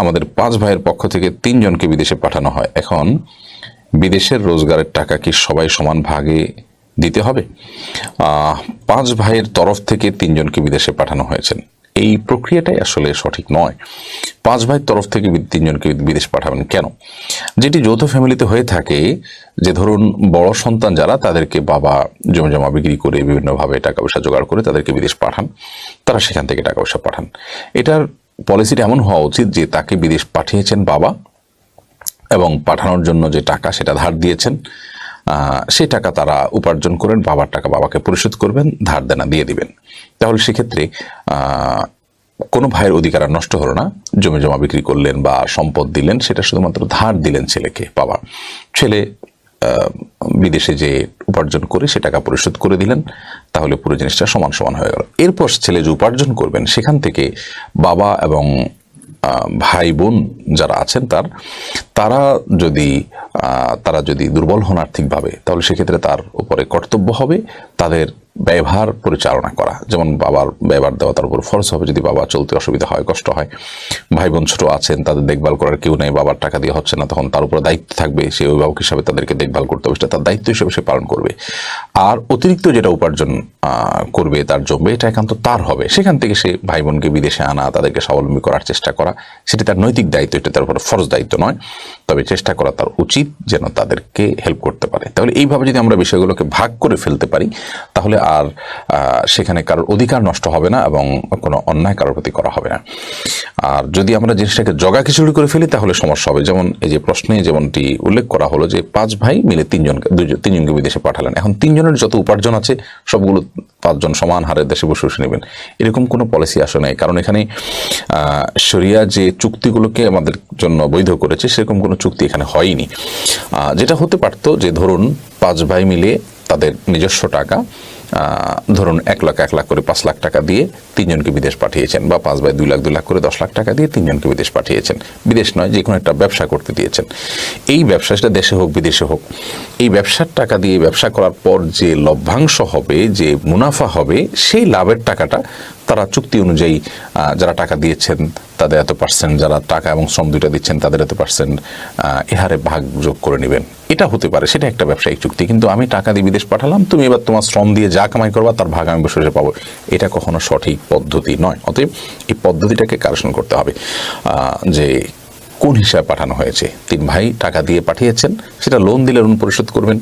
আমাদের পাঁচ ভাইয়ের পক্ষ থেকে তিনজনকে বিদেশে পাঠানো হয়। এখন বিদেশের রোজগারের টাকা কি সবাই সমান ভাগে দিতে হবে? পাঁচ ভাইয়ের তরফ থেকে তিনজনকে বিদেশে পাঠানো হয়েছেন এই প্রক্রিয়াটাই আসলে সঠিক নয়। পাঁচ ভাইয়ের তরফ থেকে তিনজনকে বিদেশ পাঠাবেন কেন? যেটি যৌথ ফ্যামিলিতে হয়ে থাকে যে ধরুন, বড় সন্তান যারা, তাদেরকে বাবা জমি জমা বিক্রি করে বিভিন্নভাবে টাকা পয়সা জোগাড় করে তাদেরকে বিদেশ পাঠান। তারা সেখান থেকে টাকা পয়সা পাঠান। এটার পলিসিটা এমন হওয়া উচিত যে তাকে বিদেশ পাঠিয়েছেন বাবা এবং পাঠানোর জন্য যে টাকা সেটা ধার দিয়েছেন সেই টাকা তারা উপার্জন করেন, বাবার টাকা বাবাকে পরিশোধ করবেন, ধার দেনা দিয়ে দিবেন। তাহলে সেক্ষেত্রে কোনো ভাইয়ের অধিকার আর নষ্ট হলো না। জমি জমা বিক্রি করলেন বা সম্পদ দিলেন, সেটা শুধুমাত্র ধার দিলেন ছেলেকে বাবা ছেলে বিদেশে যে উপার্জন করে সে টাকা পরিশোধ করে দিলেন, তাহলে পুরো জিনিসটা সমান সমান হয়ে গেল। এরপর ছেলে যে উপার্জন করবেন, সেখান থেকে বাবা এবং ভাই বোন যারা আছেন তার, তারা যদি তারা যদি দুর্বল হন আর্থিকভাবে, তাহলে সেক্ষেত্রে তার উপরে কর্তব্য হবে। তাদের ব্যবহার পরিচালনা করা। যেমন বাবার ব্যবহার দেওয়া, তার উপর ফরজ হবে। যদি বাবা চলতে অসুবিধা হয়, কষ্ট হয় ভাই বোন ছোটো আছেন, তাদের দেখভাল করার কেউ নেই, বাবার টাকা দিয়ে হচ্ছে না, তখন তার উপর দায়িত্ব থাকবে। সে অভিভাবক হিসাবে তাদেরকে দেখভাল করতে হবে, সেটা তার দায়িত্ব হিসেবে সে পালন করবে। আর অতিরিক্ত যেটা উপার্জন করবে, তার জমবে এটা একান্ত তার হবে। সেখান থেকে সে ভাই বোনকে বিদেশে আনা, তাদেরকে স্বাবলম্বী করার চেষ্টা করা, সেটি তার নৈতিক দায়িত্ব, এটা তার উপর ফরজ দায়িত্ব নয়। তবে চেষ্টা করা তার উচিত, যেন তাদেরকে হেল্প করতে পারে। তাহলে এইভাবে যদি আমরা বিষয়গুলোকে ভাগ করে ফেলতে পারি, তাহলে আর সেখানে কারোর অধিকার নষ্ট হবে না এবং কোনো অন্যায় কারোর প্রতি করা হবে না। আর যদি আমরা জিনিসটাকে জগা খিচুড়ি করে ফেলি, তাহলে সমস্যা হবে। যেমন এই যে প্রশ্নে যেমনটি উল্লেখ করা হলো যে পাঁচ ভাই মিলে তিনজনকে তিনজনকে বিদেশে পাঠালেন। এখন তিনজনের যত উপার্জন আছে, সবগুলো পাঁচজন সমান হারে দেশে বসে বসে নেবেন। এরকম কোনো পলিসি আসে নাই। কারণ এখানে শরিয়া যে চুক্তিগুলোকে আমাদের জন্য বৈধ করেছে, সেরকম কোনো চুক্তি এখানে হয়নি। যেটা হতে পারতো যে ধরুন পাঁচ ভাই মিলে তাদের নিজস্ব টাকা ধরুন এক লাখ এক লাখ করে পাঁচ লাখ টাকা দিয়ে তিনজনকে বিদেশ পাঠিয়েছেন বা পাঁচ বাই দুই লাখ দুই লাখ করে দশ লাখ টাকা দিয়ে তিনজনকে বিদেশ পাঠিয়েছেন। বিদেশ নয় যে কোনো একটা ব্যবসা করতে দিয়েছেন। এই ব্যবসা সেটা দেশে হোক, বিদেশে হোক, এই ব্যবসার টাকা দিয়ে ব্যবসা করার পর যে লভ্যাংশ হবে, যে মুনাফা হবে, সেই লাভের টাকাটা তারা চুক্তি অনুযায়ী যারা টাকা দিয়েছেন, তাদের এত পার্সেন্ট, যারা টাকা এবং শ্রম দুইটা দিচ্ছেন, তাদের এত পার্সেন্ট এহারে ভাগ যোগ করে নেবেন। এটা হতে পারে, সেটা একটা ব্যবসায়িক চুক্তি। কিন্তু আমি টাকা দিয়ে বিদেশ পাঠালাম, তুমি এবার তোমার শ্রম দিয়ে যা কামাই করবা, তার ভাগ আমি বসে পাবো। এটা কখনো সঠিক পদ্ধতি নয়। অতএব এই পদ্ধতিটাকে কারেকশন করতে হবে। যে কোন হিসাবে পাঠানো হয়েছে। তিন ভাই টাকা দিয়ে পাঠিয়েছেন, সেটা লোন দিলে লোন পরিশোধ করবেন।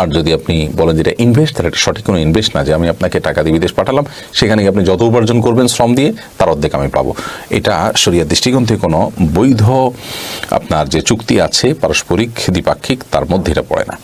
আর যদি আপনি বলেন যেটা ইনভেস্ট তাহলে এটা সঠিক কোনো ইনভেস্ট না যে আমি আপনাকে টাকা দিয়ে বিদেশ পাঠালাম। সেখানে আপনি যত উপার্জন করবেন, শ্রম দিয়ে, তার অর্ধেক আমি পাবো। এটা শরিয়া দৃষ্টিকোণ থেকে কোনো বৈধ আপনার যে চুক্তি আছে, পারস্পরিক, দ্বিপাক্ষিক, তার মধ্যে এটা পড়ে না।